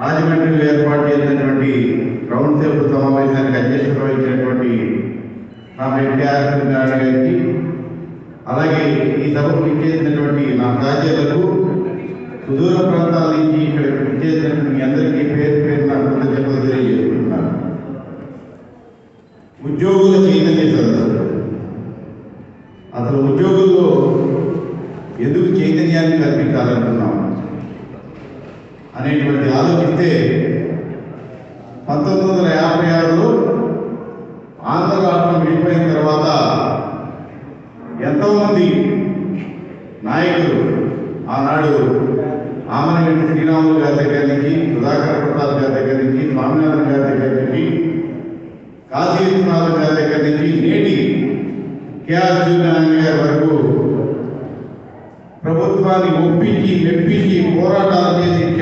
రాజమండ్రిలో ఏర్పాటు చేసినటువంటి రౌండ్ టేబుల్ సమావేశానికి అధ్యక్షత వహించినటువంటి నా ఎన్టీఆర్ గారికి అలాగే ఈ సభకు ఇచ్చేసినటువంటి నా సహచరులకు సుదూర ప్రాంతాల నుంచి ఇక్కడ ఇచ్చేసినటువంటి మీ అందరికీ పేరు పేరు నా కృతజ్ఞతలు తెలియజేసుకుంటున్నాను. ఉద్యోగుల చైతన్య సందర్భం. అసలు ఉద్యోగుల్లో ఎందుకు చైతన్యాన్ని కల్పించాలనుకున్నాం? అనేటువంటి ఆలోచిస్తే పంతొమ్మిది వందల యాభై ఆరులో ఆంధ్ర రాష్ట్రం విడిపోయిన తర్వాత ఎంతోమంది నాయకులు ఆనాడు ఆమనగడ్డి శ్రీరాములు గారి దగ్గర నుంచి సుధాకర్ ప్రసాద్ గారి దగ్గర నుంచి స్వామినాథన్ గారి దగ్గర నుంచి కాశీ విశ్వనాథన్ గారి దగ్గర నుంచి నేటి కేఆర్ సూర్యనారాయణ గారి వరకు ప్రభుత్వాన్ని ఒప్పించి మెప్పించి పోరాటాలు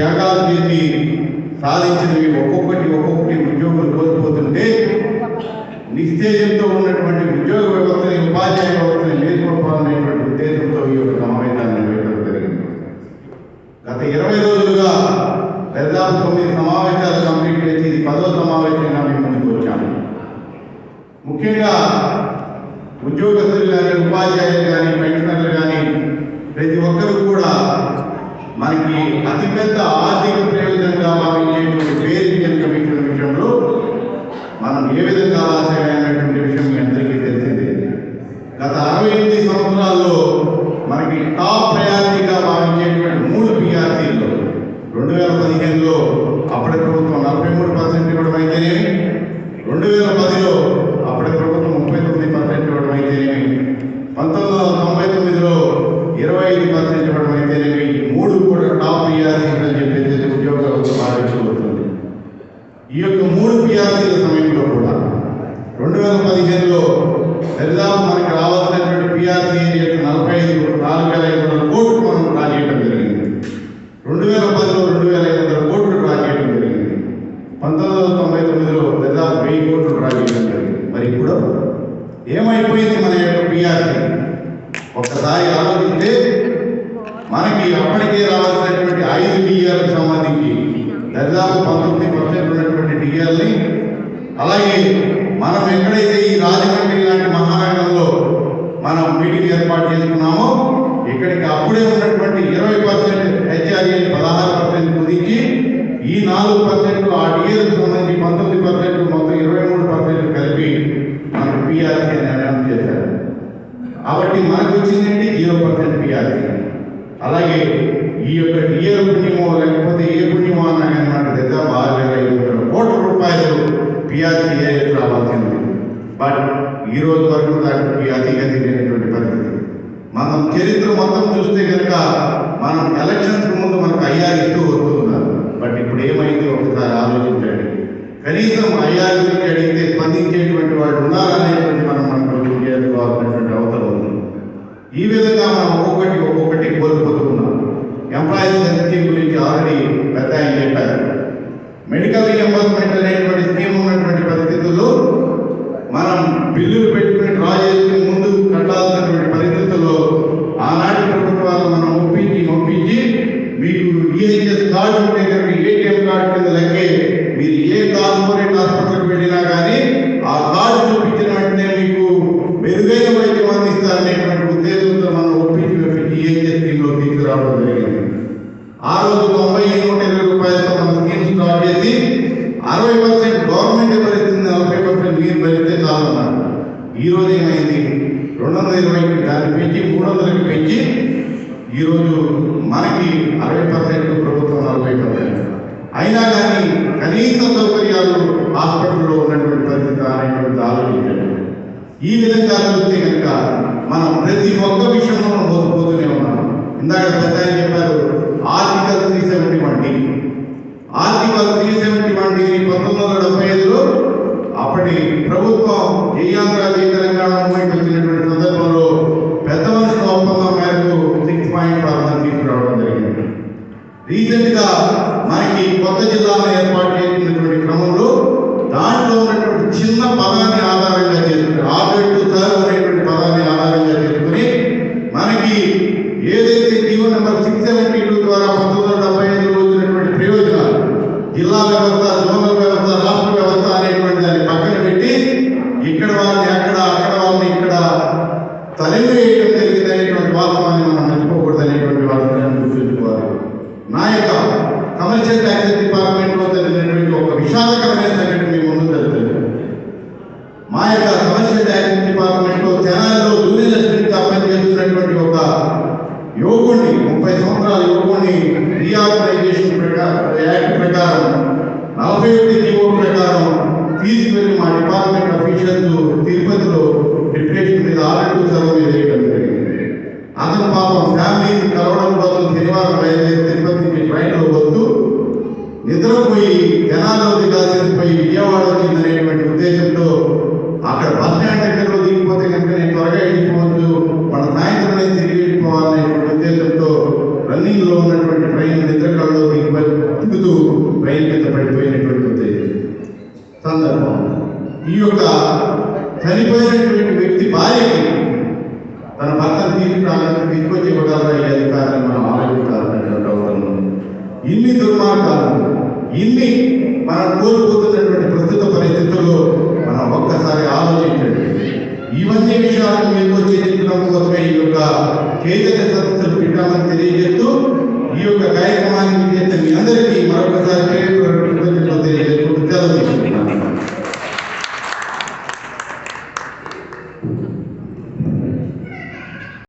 త్యాగాలు చేసి సాధించినవి ఒక్కొక్కటి ఒక్కొక్కటి ఉద్యోగులు కోల్పోతుంటే నిశ్చయంతో ఉన్నటువంటి ఉద్యోగ వ్యవస్థని ఉపాధ్యాయ వ్యవస్థని మేల్కొల్పాలనేటువంటి ఉద్దేశంతో ఈ యొక్క సమావేశాన్ని నిర్వహించడం జరిగింది. గత ఇరవై రోజులుగా దాదాపు తొమ్మిది సమావేశాలు కంప్లీట్ చేసి ఇది పదో సమావేశంగా మేము ముందుకు వచ్చాము ముఖ్యంగా ఉద్యోగస్తులు కానీ ఉపాధ్యాయులు కానీ పెన్షనర్లు కానీ ప్రతి ఒక్క అతిపెద్ద ఆర్థిక ప్రయోజనంగా భావించేటువంటి పేరు కమిషన్ విషయంలో మనం ఏ విధంగా ఆశయమైనటువంటి విషయం మీ అందరికీ తెలిసిందే. గత అరవై ఎనిమిది సంవత్సరాల్లో మనకి టాప్ ప్రయారిటీగా భావించేటువంటి మూడు పిఆర్సీల్లో రెండు వేల పదిహేనులో అప్పటి ప్రభుత్వం నలభై మూడు పర్సెంట్ ఇవ్వడం అయితేనేమి రెండు వేల పదిలో అప్పటి ప్రభుత్వం ముప్పై తొమ్మిది పర్సెంట్ ఇవ్వడం అయితేనేమి పంతొమ్మిది వందల తొంభై తొమ్మిదిలో ఇరవై ఐదు పర్సెంట్ ఇవ్వడం అయితేనేమి ఈ మూడు కూడా టాప్ పిఆర్సీలు అని చెప్పేసి ఉద్యోగ భావిస్తూ వస్తుంది ఈ యొక్క మూడు సమయంలో కూడా రెండు వేల పదిహేనులో దరిదాపు మనకి రావాల్సినటువంటి పిఆర్సీ యొక్క నలభై ఐదు నాలుగు వేల ఐదు వందల కోట్లు మనం డ్రా చేయడం జరిగింది రెండు వేల పదిలో రెండు వేల ఐదు వందల కోట్లు డ్రా చేయడం జరిగింది పంతొమ్మిది వందల తొంభై తొమ్మిదిలో దాదాపు వెయ్యి కోట్లు డ్రా చేయడం జరిగింది మరి ఇప్పుడు ఏమైపోయింది మన యొక్క పిఆర్సీ ఒక్కసారి ఆలోచిస్తే మనకి అప్పటికే రావాల్సినటువంటి ఐదు డిఆర్కి సంబంధించి దాదాపు పంతొమ్మిది పర్సెంట్ ఉన్నటువంటి డిఆర్ని అలాగే మనం ఎక్కడైతే ఈ రాజమండ్రి లాంటి మహానగరంలో మనం మీటింగ్ ఏర్పాటు చేసుకున్నామో ఇక్కడికి అప్పుడే ఉన్నటువంటి ఇరవై పర్సెంట్ హెచ్ఆర్ఏ పదహారు పర్సెంట్ కుదించి ఈ నాలుగు పర్సెంట్ ఆ డిఎల్ సంబంధించి పంతొమ్మిది పర్సెంట్ మొత్తం ఇరవై మూడు పర్సెంట్ కలిపి మనకు పిఆర్సీ అనౌన్స్ చేశారు. కాబట్టి మనకు వచ్చిందండి జీరో పర్సెంట్ పిఆర్సీ. అలాగే ఈ యొక్క డిఎల్ పుణ్యమో లేకపోతే ఏ పుణ్యమో అన్నా కానీ మనకు దగ్గర ఆరు వేల ఐదు వందల కోట్ల రూపాయలు పిఆర్సీ రావాల్సింది బట్ ఈ రోజు వరకు దానికి అతిగతి తిరిగినటువంటి పరిస్థితి. మనం చరిత్ర మొత్తం చూస్తే కనుక మనం ఎలక్షన్స్ ముందు మనకు ఐఆర్ ఇస్తూ వస్తున్నారు బట్ ఇప్పుడు ఏమైంది? ఒకసారి ఆలోచించండి. కనీసం ఐఆర్ గురించి అడిగితే స్పందించేటువంటి వాళ్ళు ఉన్నారనేటువంటి మనం మనకు రుజువు చేసుకోవాల్సినటువంటి అవసరం ఉంది. ఈ విధంగా మనం ఒక్కొక్కటి ఒక్కొక్కటి కోల్పోతున్నాం. ఎంప్లాయీస్ ఎన్సీ గురించి ఆల్రెడీ పెద్ద ఆయన చెప్పారు మెడికల్ రియంబర్స్మెంట్ అనేటువంటి స్కీమ్ ఉన్నటువంటి పరిస్థితుల్లో మనం బిల్లులు పెట్టుకుని డ్రా చేసుకుని ముందు కట్టాల్సినటువంటి పరిస్థితుల్లో ఆనాటి ప్రభుత్వాలు మనం ఒప్పించి ఒప్పించి మీకు ఈహెచ్ఎస్ కార్డు ఉంటే ఏటీఎం కార్డు కింద లెక్కే. మీరు ఏ కార్పొరేట్ హాస్పిటల్కి వెళ్ళినా కానీ ఆ కార్డు చూపించిన వెంటనే మీకు మెరుగైన వైద్యం అందిస్తారనేటువంటి ఉద్దేశంతో మనం ఒప్పించి ఒప్పించి ఈహెచ్ఎస్ స్కీమ్లో తీసుకురావడం జరిగింది. ఆ రోజు తొంభై నూట ఇరవై రూపాయలతో మన స్కీమ్ స్టార్ట్ చేసి అరవై పర్సెంట్ గవర్నమెంట్ భరిస్తుంది నలభై పర్సెంట్ మీరు భరిస్తే చాలన్నారు ఈ ఏమైంది? రెండు వందల ఇరవైకి దాన్ని పెంచి మూడు వందలకి పెంచి ఈరోజు మనకి అరవై పర్సెంట్ ప్రభుత్వం నలభై పర్సెంట్ అయినా కానీ కనీస సౌకర్యాలు హాస్పిటల్లో ఉన్నటువంటి పరిస్థితి అనేటువంటి ఆలోచించండి ఈ విధంగా చూస్తే కనుక మనం ప్రతి ఒక్క విషయంలో మనం మోసపోతూనే ఉన్నాం. ఇందాక పెద్ద చెప్పారు article three seventy one D. Article three seventy one D పంతొమ్మిది వందల డెబ్బై ఐదులో అప్పటి ప్రభుత్వం చేయాల్సిన జిల్లా వ్యవస్థ జోనల్ వ్యవస్థ రాష్ట్ర వ్యవస్థ అనేటువంటి దాన్ని పక్కన పెట్టి ఇక్కడ వాళ్ళని అక్కడ అక్కడ వాళ్ళని ఇక్కడ తలిమి వేయడం జరిగింది అనేటువంటి వాస్తవాన్ని మనం మర్చిపోకూడదు అనేటువంటి వాస్తవాన్ని గుర్తుంచుకోవాలి. నాయక కమర్షియల్ డిపార్ట్మెంట్లో జరిగినటువంటి ఒక విషాదకరమైన సంఘటన మీ ముందు జరుగుతుంది. మా యొక్క కమర్షియల్ డిపార్ట్మెంట్లో జనాలు అక్కడ బస్ స్టాండ్ దగ్గరలో దిగిపోతే కనుక నేను త్వరగా వెళ్ళిపోవచ్చు వాళ్ళ సాయంత్రం నేను తిరిగి వెళ్ళిపోవాలనేటువంటి ఉద్దేశంతో రన్నింగ్లో ఉన్నటువంటి ట్రైన్ నిద్రకాలలో దిగిపోయి దిగుతూ ట్రైన్ కింద పడిపోయినటువంటి సందర్భం. ఈ యొక్క చనిపోయినటువంటి వ్యక్తి భార్యకి తన భర్తను తీసుకురావాలని తీసుకొచ్చి ఇవ్వగలరా? ఈ అధికారాన్ని మనం ఆలోచించాలనేటువంటి అవసరం ఇన్ని దుర్మార్గాలు ఇన్ని మనం కోల్పోతున్నటువంటి ఇవన్నీ విషయాలు మీకు చేయించడం కోసమే ఈ యొక్క చైతన్య సంస్థలు పెట్టామని తెలియజేస్తూ